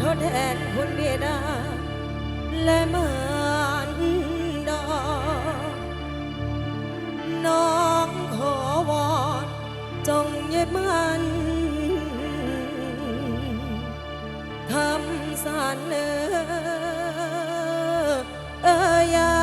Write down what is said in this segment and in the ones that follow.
ทดแทนคุณบิดา และมานดาน้องขอวอนจงเย็บมันทำสันเออเออยา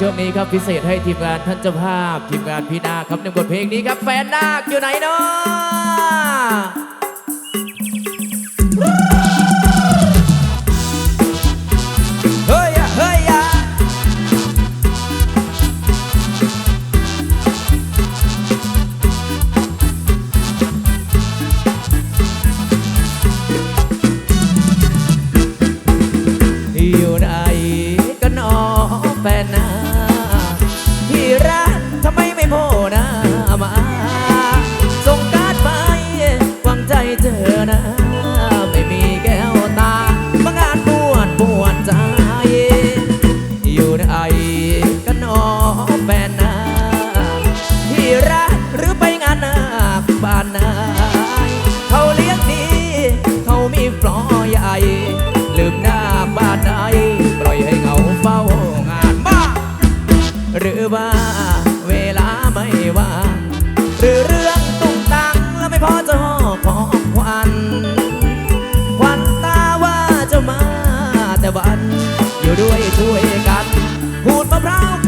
ช่วงนี้ครับพิเศษให้ทีมงานท่านเจ้าภาพ ทีมงานพี่นาครับในบทเพลงนี้ครับแฟนนาคอยู่ไหนเนาะ หรือว่าเวลาไม่ว่างหรือเรื่องตุ้งตังแล้วไม่พอจะหอบของขวันควันตาว่าจะมาแต่วัน อยู่ด้วยช่วยกัน พูดมะพร้าว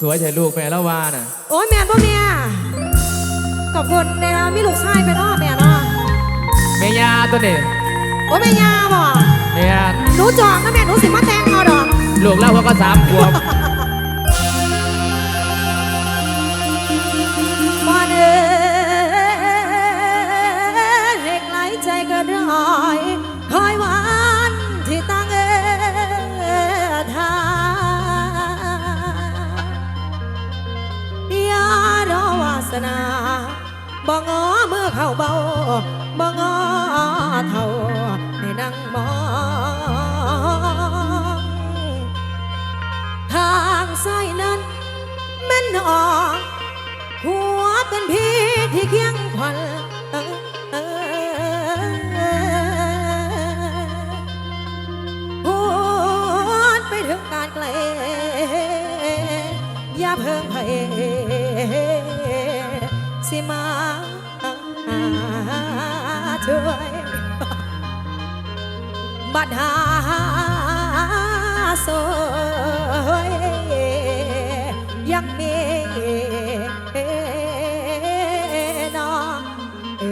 สวยถ่ายลูกแม่ละวาน่ะ โอ้ยแม่นพ่อแม่ขอบคุณนะคะมีลูกชายไปเนาะแม่เนาะแม่ยาตัวนี้โอ้ยแม่ยาบ่แม่ยาหนูจองนะแม่หนูสิมาแต่งเอาดอก ลูกเล่าเขาก็สามขวบบ้ นาบ่งอเมื่อเข้าเบาบ่งอเท่าให้นั่งมองทางซ้ายนั้นแม่นออกหัวเป็นพี่ที่เคียงขวัญพูดไปถึงการไกลอย่าเพิ่งเพสิ บัดหาสวยยังมีน้องเอ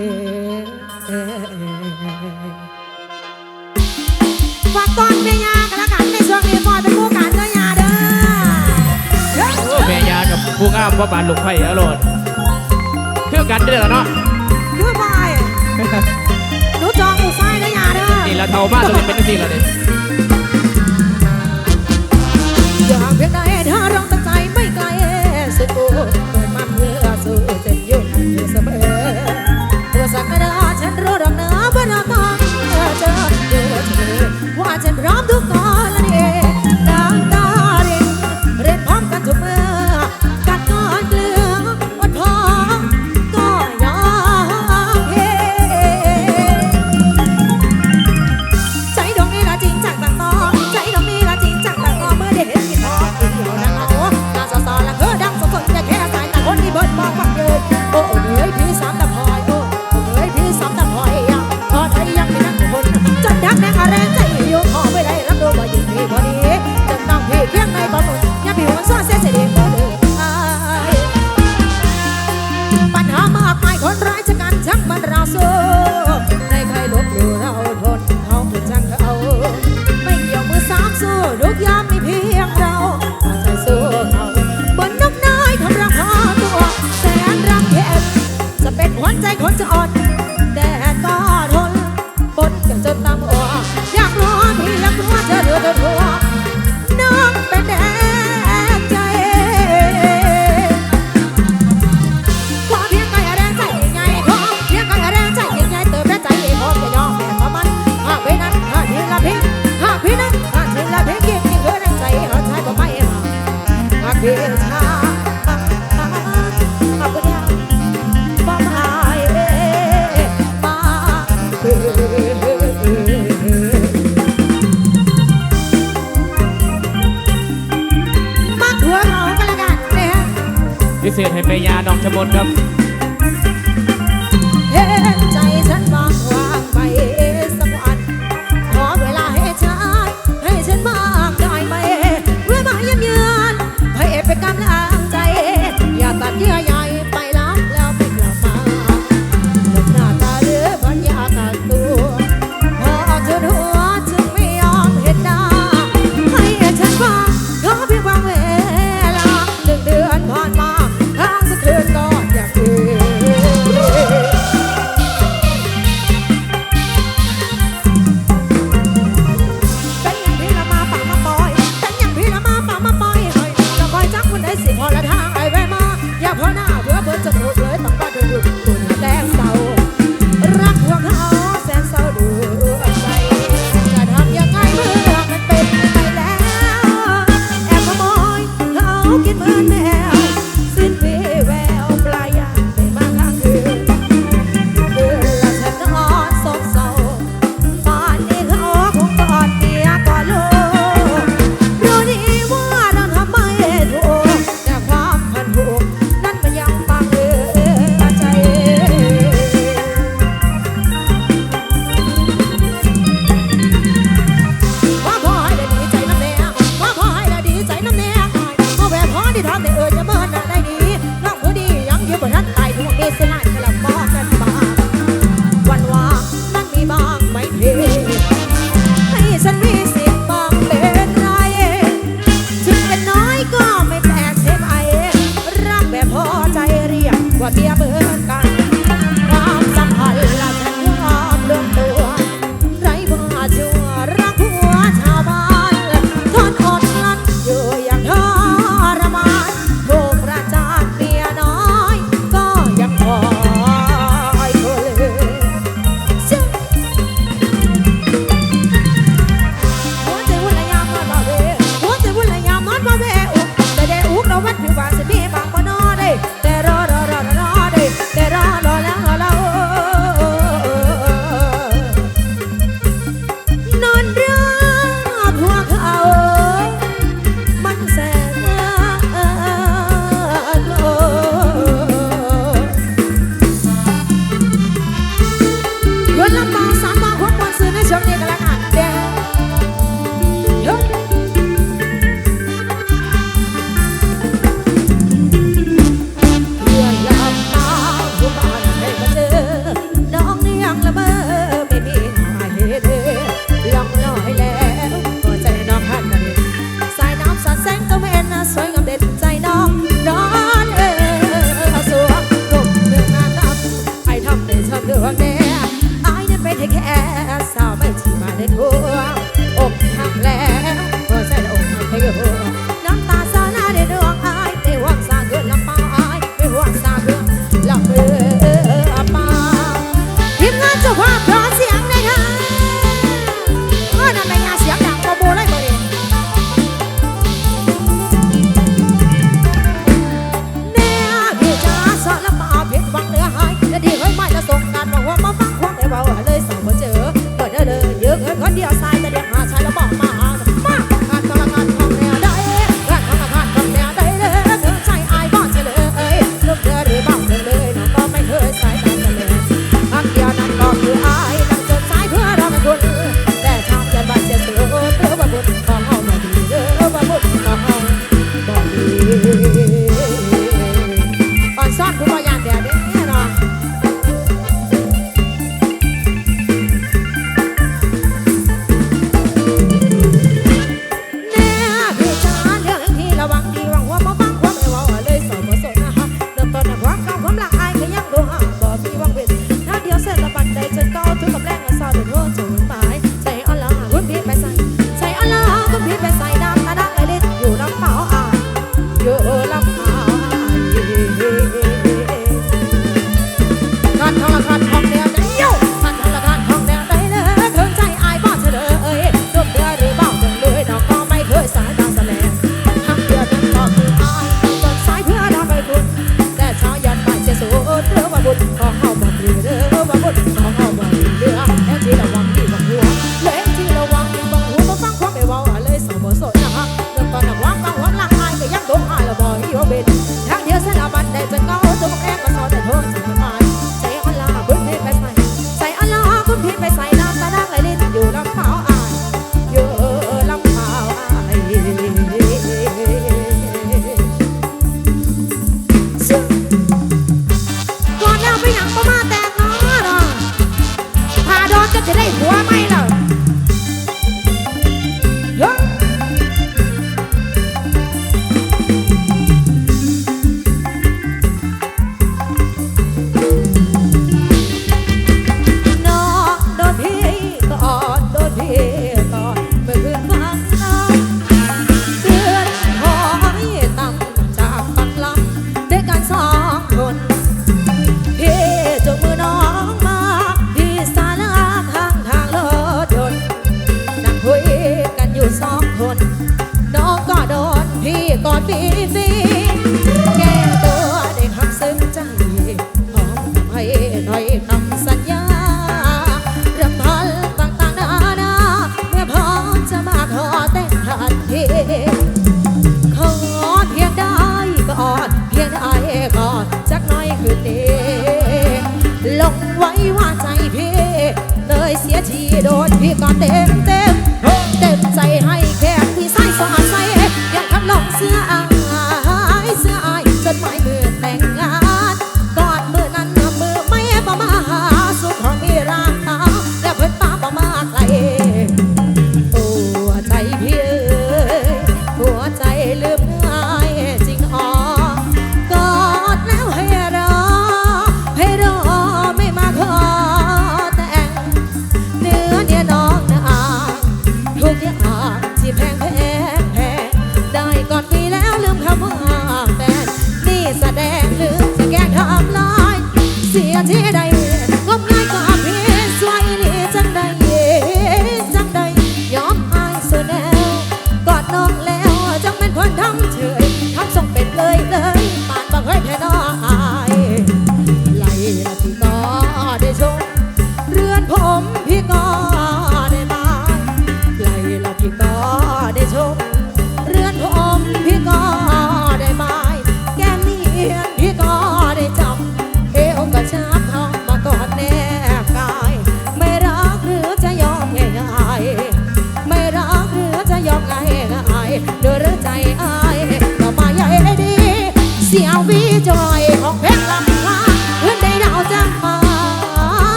ฝากตอนแม่ยากันละกันในช่วงนี้ฟอยเป็นผู้การเด้อยาเด้อโอ้แม่ยากับผู้งามพ่อบานลูกไผ่อรรถคือกันเด้อล่ะเนาะคือบอ ละเท่ามากตัวนี้เป็นสี่ละนี่อ ที่เศษให้แม่ยาดองชมดครับเห็นใจฉันบางคน